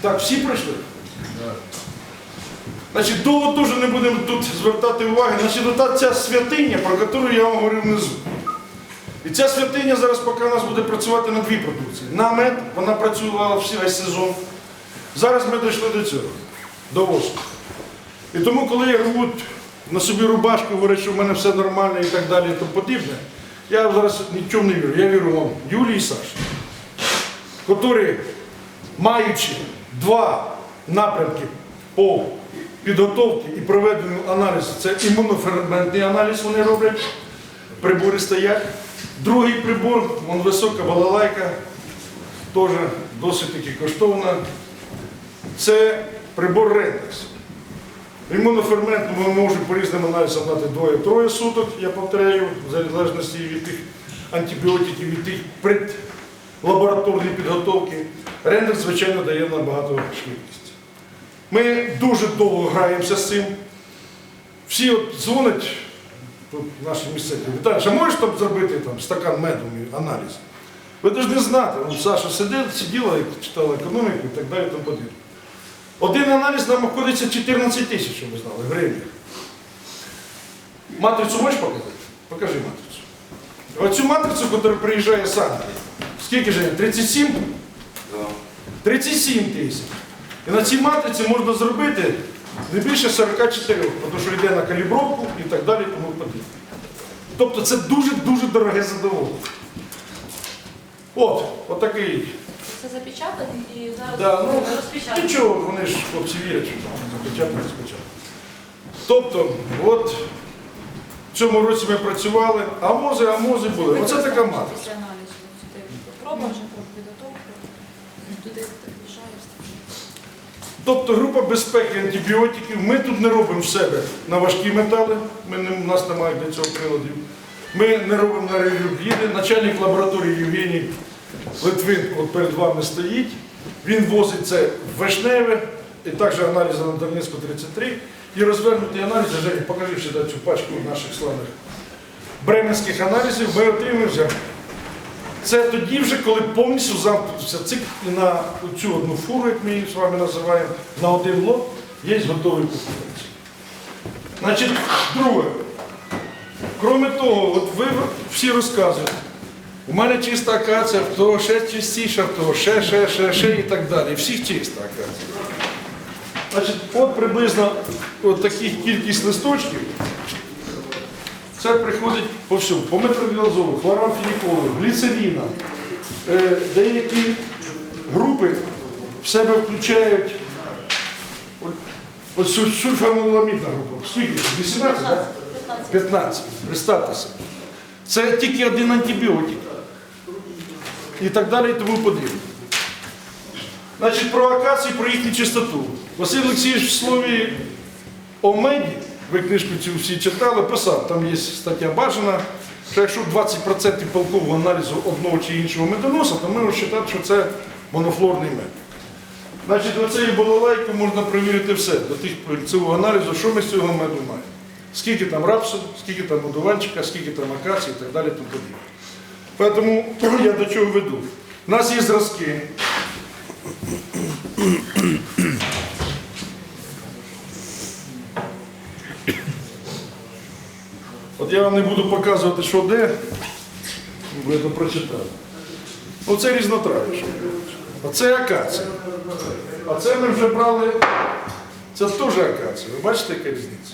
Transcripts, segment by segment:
Так, всі пройшли? Значить, довго теж не будемо тут звертати уваги. Значить, ота ця святиня, про яку я вам говорив внизу. І ця святиня зараз, поки у нас буде працювати на дві продукції. На мед, вона працювала всі- весь сезон. Зараз ми дійшли до цього, до воску. І тому, коли рвуть на собі рубашку, говорять, що в мене все нормально і так далі, і тому подібне, я зараз нічого не вірю. Я вірю вам, Юлії і Саші, які, маючи два напрямки по підготовці і проведенню аналізу, це імуноферментний аналіз вони роблять, прибори стоять. Другий прибор, висока балалайка, теж досить таки коштовна. Це прибор Рендекс. Імунофермент ми можемо по різним аналізам дати двоє-троє суток, я повторяю, в залежності від тих антибіотиків, від тих предлабораторної підготовки. Рендекс, звичайно, дає набагато швидкість. Ми дуже довго граємося з цим. Всі от дзвонять, тут наші місцеві, Віталій, а можеш там зробити там, стакан меду аналіз? Ви повинні знати, Вон Саша сидить, сиділа і читала економіку і так далі. і Тому подібне. Один аналіз нам обходиться 14 тисяч, щоб ви знали, гривень. Матрицю можеш показати? Покажи матрицю. Оцю матрицю, яка приїжджає з скільки ж? 37? 37 тисяч. І на цій матриці можна зробити не більше 44, тому що йде на калібровку і так далі, і тому подібне. Тобто це дуже-дуже дороге задоволення. От, отакий. Це запечатані і зараз Да, ну, розпечатані. Нічого, вони ж хлопці вірять, що запечатано, спочатку. Тобто, от в цьому році ми працювали, а мози, а мози були. Оце така матриця. Проба вже про Тобто група безпеки антибіотиків. Ми тут не робимо в себе на важкі метали, ми не, у нас немає для цього приладів. Ми не робимо на радіокліди. Начальник лабораторії Євгеній Литвин от перед вами стоїть. Він возить це в Вишневе, і також аналізи на Донецьку 33. І розвернутий аналіз, покажи сюди цю пачку наших славних бременських аналізів, ми отримуємо. Це тоді вже, коли повністю замкнувся цикл і на цю одну фуру, як ми її з вами називаємо, на один лот є готовий покупець. Значить, друге. Кроме того, от ви всі розказуєте, у мене чиста акація, того ще чистіша, того ще, ще, ще, ще і так далі. Всіх чиста акація. Значить, от приблизно от таких кількість листочків. Це приходить по всьому, по метровілазолу, хлорамфеніколу, гліцеріна. Е, деякі групи в себе включають сульфамоламідна група. Скільки? 18, 15. Представте. Це тільки один антибіотик. І так далі, і тому подібне. Значить, про акації, про їхню чистоту. Василь Олексійович в слові о меді, ви книжку цю всі читали, писав, там є стаття бажана, що якщо 20% полкового аналізу одного чи іншого медоноса, то ми вважати, що це монофлорний мед. Значить, оцею балалайку можна перевірити все, до тих цього аналізу, що ми з цього меду маємо. Скільки там рапсу, скільки там одуванчика, скільки там акації і так далі. Тому я до чого веду. У нас є зразки. От я вам не буду показувати, що де, ви це прочитали. Оце різнотрав'я. Оце акація. А це ми вже брали, це теж акація. Ви бачите, яка різниця?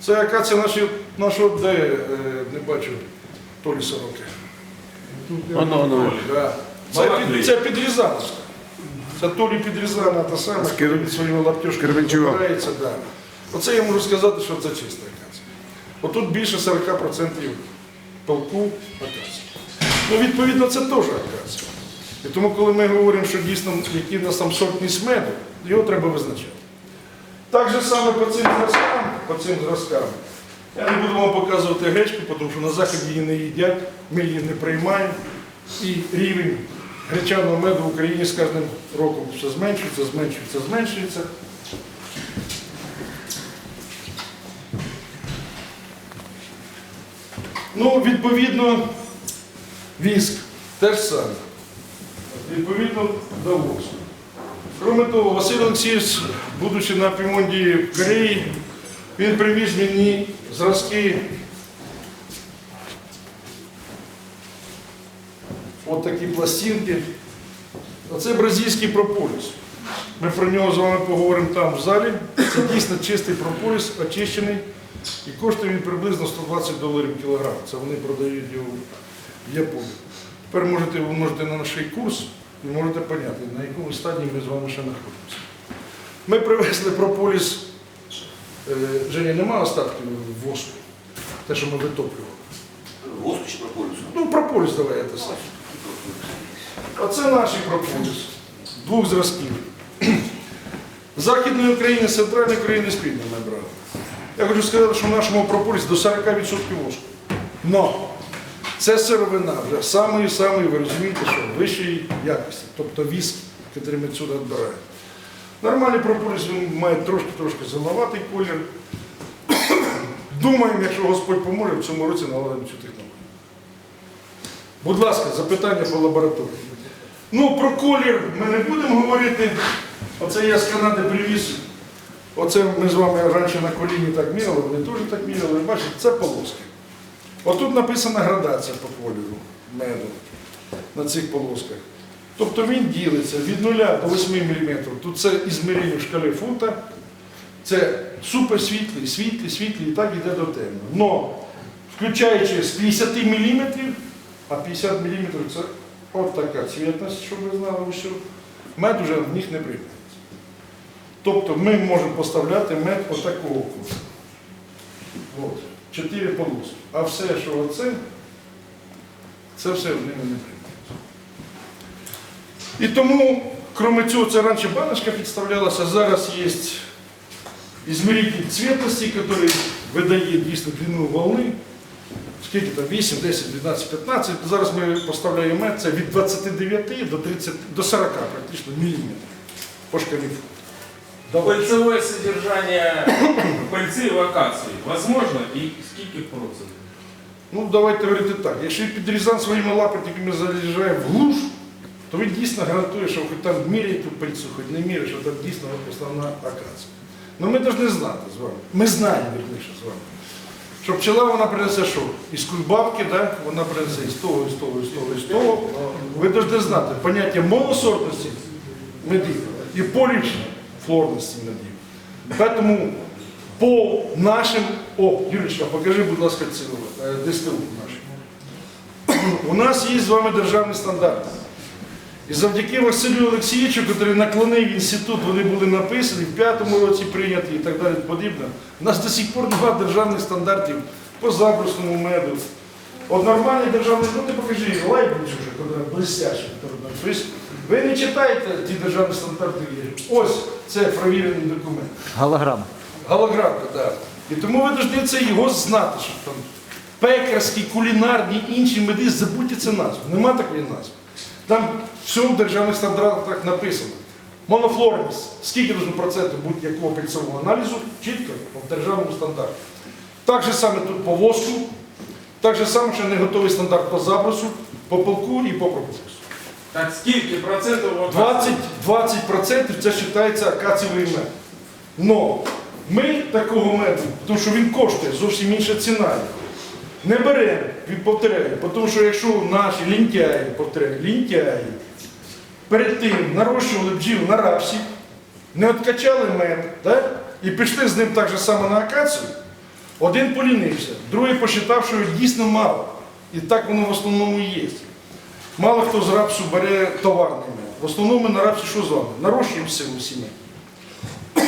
Це акація наші, нашого, де, е, не бачу, Толі Сороки. Оно, оно. Да. Це, під, це підрізаночка. Це Толі підрізана та сама, З Кир- своїми лаптюшками да. Оце я можу сказати, що це чиста акація. Отут більше 40% полку акації. Ну, відповідно, це теж акація. І тому, коли ми говоримо, що дійсно який в нас там сортність меду, його треба визначати. Так же саме по цим зразкам, по цим зразкам. Я не буду вам показувати гречку, тому що на заході її не їдять, ми її не приймаємо. І рівень гречаного меду в Україні з кожним роком все зменшується, зменшується, зменшується. Ну, відповідно, віск теж саме. Відповідно до воску. Кроме того, Василь Олексійович, будучи на Пімонді в Кореї, він привіз мені зразки от такі пластинки. Оце бразильський прополіс. Ми про нього з вами поговоримо там в залі. Це дійсно чистий прополіс, очищений. І коштує він приблизно 120 доларів кілограм. Це вони продають його в Японії. Тепер можете, ви можете на наш курс і можете поняти, на якому стадії ми з вами ще знаходимося. Ми привезли прополіс. Е, Женя, нема остатків воску? Те, що ми витоплювали. Воску чи прополісу? Ну, прополіс давай я те саме. Оце наш прополіс. Двох зразків. Західної України, центральної України спільно ми брали. Я хочу сказати, що в нашому прополісі до 40% воску. Но це сировина вже самої-самої, ви розумієте, що вищої якості, тобто віск, який ми сюди відбираємо. Нормальний прополіс має трошки-трошки зеленуватий колір. Думаємо, якщо Господь поможе, в цьому році наладимо цю технологію. Будь ласка, запитання по лабораторії. Ну, про колір ми не будемо говорити. Оце я з Канади привіз. Оце ми з вами раніше на коліні так міряли, вони теж так міряли. Бачите, це полоски. Отут написана градація по кольору меду на цих полосках. Тобто він ділиться від 0 до 8 мм. Тут це ізмірення в шкалі фунта. Це супер світлий, світлий, і так йде до темного. Но включаючи з 50 мм, а 50 мм це от така цвітність, щоб ви знали усю, мед вже в них не прийметься. Тобто ми можемо поставляти мед отакого курсу. От, чотири полоски. А все, що оце, це все в ними не прийметься. І тому, крім цього, це раніше баночка підставлялася, зараз є измеритель цветности, который видає дійсно длину волни. Скільки там 8, 10, 12, 15. Зараз ми поставляємо мед, це від 29 до 30, до 40 практично міліметрів по шкалі фунта. Давай. Пыльцевое содержание пыльцы в акации возможно и скільки процентов? Ну, давайте говорити так. Якщо підрізан своїми лапотниками заряджає в глуш, то він дійсно гарантує, що хоч там міряє ту пильцю, хоч не міряє, що там дійсно основна акація. Ну ми повинні знати з вами. Ми знаємо вірніше з вами. Що пчела вона принесе що? Із кульбабки, да? вона принесе із того, із того, із того, із того. Ви повинні знати поняття моносортності медів і поліфлорності медів. Тому по нашим, о, Юрічка, покажи, будь ласка, цілу е, ДСТУ нашу. У нас є з вами державні стандарти. І завдяки Василю Олексійовичу, який наклонив інститут, вони були написані, в п'ятому році прийняті і так далі подібне. У нас до сих пор немає державних стандартів по забрусному меду. От нормальний державний, ну ти покажи, лайбніч вже, коли написано. Ви не читаєте ті державні стандарти. є. Ось це провірений документ. Голограма. Голограмка, так. І тому ви повинні це його знати, що там пекарські, кулінарні, інші меди, забудьте це назву. Нема такої назви. Там все в державних стандартах написано. Монофлорність, скільки процентів будь-якого пільцевого аналізу, чітко в державному стандарті. Так же саме тут по воску, так же саме, що не готовий стандарт по забросу, по полку і по пропуску. Так скільки процентів в акації? 20%, 20% це вважається акацієвий мед. Но ми такого меду, тому що він коштує зовсім інша ціна. Не беремо, він повторяю, тому що якщо наші лінтяї, повторяю, лінтяї, перед тим нарощували бджіл на рапсі, не откачали мед, да? і пішли з ним так же само на акацію, один полінився, другий посчитав, що його дійсно мало. І так воно в основному і є. Мало хто з рапсу бере товарний мед. В основному на рапсі що з вами? Нарощуємо силу сім'ї.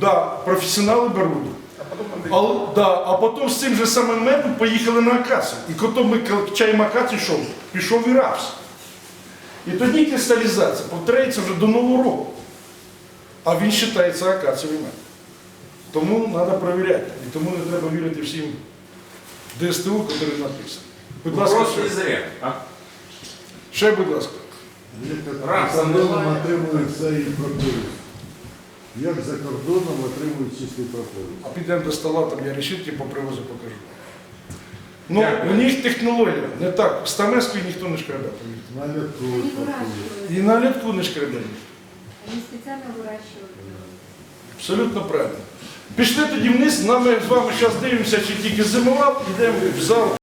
да, професіонали беруть. А, да, а потім з цим же самим медом поїхали на акацію. І коли ми качаємо акацію, що? Пішов і рапс. І тоді кристалізація повторяється вже до Нового року. А він вважається акацієвий мед. Тому треба перевіряти. І тому не треба вірити всім ДСТУ, які написані. Будь ласка, зря. Ще, будь ласка. Раз, За кордоном немає. отримують цей прополіс. Як за кордоном отримують чистий прополіс? А підемо до стола, там я решітки по привозу покажу. Ну, у них технологія не так. Стамеською ніхто не шкребе, повірте. На літку Они выращивают. І на літку не шкребе. Они специально выращивают. Абсолютно правильно. Пішли тоді вниз, нам ми з вами зараз дивимося, чи тільки зимував, йдемо в зал.